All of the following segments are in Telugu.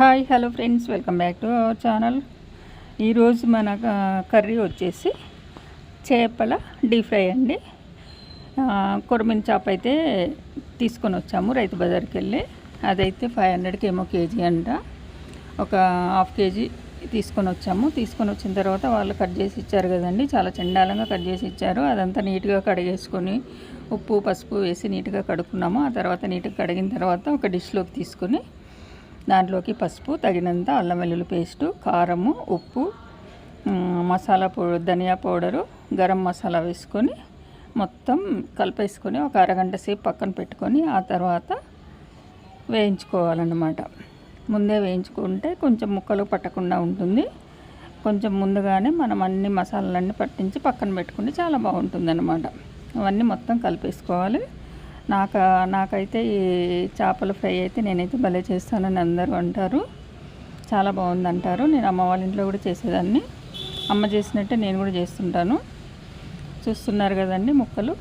Hi hello friends welcome back to our channel. ఈరోజు మన కర్రీ వచ్చేసి చేపల డీప్ ఫ్రై అండి. కొరమిన చేప అయితే తీసుకొని వచ్చాము రైతు బజార్కి వెళ్ళి. అదైతే ఫైవ్ హండ్రెడ్కి ఏమో కేజీ అంట. ఒక హాఫ్ కేజీ తీసుకొని వచ్చాము. తీసుకొని వచ్చిన తర్వాత వాళ్ళు కట్ చేసి ఇచ్చారు కదండి. చాలా చండాలంగా కట్ చేసి ఇచ్చారు. అదంతా నీట్గా కడిగేసుకొని ఉప్పు పసుపు వేసి నీట్గా కడుక్కున్నాము. ఆ తర్వాత నీట్గా కడిగిన తర్వాత ఒక డిష్లోకి తీసుకొని దాంట్లోకి పసుపు తగినంత అల్లం వెల్లుల్లి పేస్టు కారము ఉప్పు మసాలా పౌడర్ ధనియా పౌడరు గరం మసాలా వేసుకొని మొత్తం కలిపేసుకొని ఒక అరగంట సేపు పక్కన పెట్టుకొని ఆ తర్వాత వేయించుకోవాలన్నమాట. ముందే వేయించుకుంటే కొంచెం ముక్కలు పట్టకుండా ఉంటుంది. కొంచెం ముందుగానే మనం అన్ని మసాలాలన్నీ పట్టించి పక్కన పెట్టుకుంటే చాలా బాగుంటుంది అన్నమాట అవన్నీ మొత్తం కలిపేసుకోవాలి. నాకు నాకైతే ఈ చేపల ఫ్రై అయితే నేనైతే భలే చేస్తానని అందరూ అంటారు. చాలా బాగుంది అంటారు నేను అమ్మ వాళ్ళ ఇంట్లో కూడా చేసేదాన్ని. అమ్మ చేసినట్టే నేను కూడా చేస్తుంటాను. చూస్తున్నారు కదండి ముక్కలు.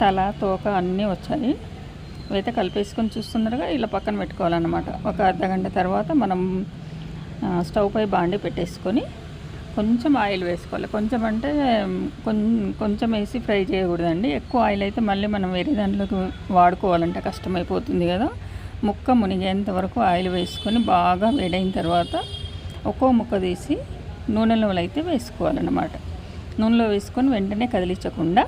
తల తోక అన్నీ వచ్చాయి. అయితే కలిపేసుకొని చూస్తున్నారుగా ఇలా పక్కన పెట్టుకోవాలన్నమాట. ఒక అర్ధ గంట తర్వాత మనం స్టవ్ పై బాండి పెట్టేసుకొని కొంచెం ఆయిల్ వేసుకోవాలి. కొంచెం అంటే కొంచెం కొంచెం వేసి ఫ్రై చేయకూడదండి. ఎక్కువ ఆయిల్ అయితే మళ్ళీ మనం వేరే దాంట్లోకి వాడుకోవాలంటే కష్టమైపోతుంది కదా. ముక్క మునిగేంత వరకు ఆయిల్ వేసుకొని బాగా వేడైన తర్వాత ఒక్కో ముక్క తీసి నూనెలో అయితే వేసుకోవాలన్నమాట. నూనెలో వేసుకొని వెంటనే కదిలించకుండా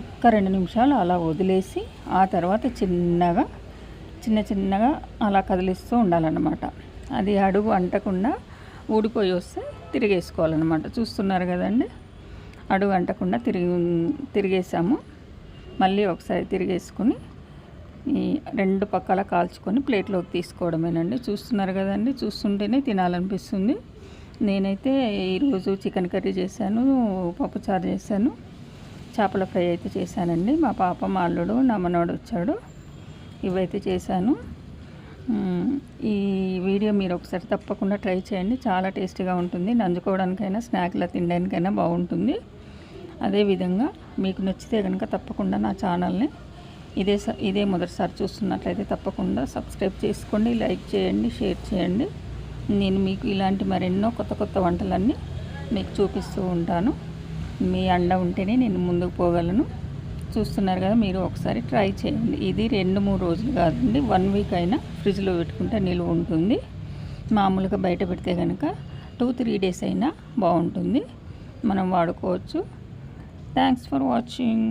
ఒక్క రెండు నిమిషాలు అలా వదిలేసి ఆ తర్వాత చిన్నగా చిన్న చిన్నగా అలా కదిలిస్తూ ఉండాలన్నమాట. అది అడుగు అంటకుండా ఊడిపోయి వస్తే తిరిగేసుకోవాలన్నమాట. చూస్తున్నారు కదండి? అడుగు అంటకుండా తిరిగి తిరిగేసాము. మళ్ళీ ఒకసారి తిరిగేసుకొని ఈ రెండు పక్కల కాల్చుకొని ప్లేట్లోకి తీసుకోవడమేనండి. చూస్తున్నారు కదండి? చూస్తుంటేనే తినాలనిపిస్తుంది. నేనైతే ఈరోజు చికెన్ కర్రీ చేశాను పప్పుచారు చేశాను చేపల ఫ్రై అయితే చేశానండి. మా పాప మా అల్లుడు నా మనోడు వచ్చాడు. ఇవైతే చేశాను. ఈ వీడియో మీరు ఒకసారి తప్పకుండా ట్రై చేయండి. చాలా టేస్టీగా ఉంటుంది. నంజుకోవడానికైనా స్నాక్లా తినడానికైనా బాగుంటుంది. అదేవిధంగా మీకు నచ్చితే కనుక తప్పకుండా నా ఛానల్ని ఇదే స- ఇదే మొదటిసారి చూస్తున్నట్లయితే తప్పకుండా సబ్స్క్రైబ్ చేసుకోండి లైక్ చేయండి షేర్ చేయండి. నేను మీకు ఇలాంటి మరెన్నో కొత్త కొత్త వంటలన్నీ మీకు చూపిస్తూ ఉంటాను. మీ అండ ఉంటేనే నేను ముందుకు పోగలను. చూస్తున్నారు కదా మీరు ఒకసారి ట్రై చేయండి. ఇది రెండు మూడు రోజులు కాదండి వన్ వీక్ అయినా ఫ్రిడ్జ్లో పెట్టుకుంటే నిలువ ఉంటుంది. మామూలుగా బయట పెడితే కనుక టూ త్రీ డేస్ అయినా బాగుంటుంది. మనం వాడుకోవచ్చు. Thanks for watching.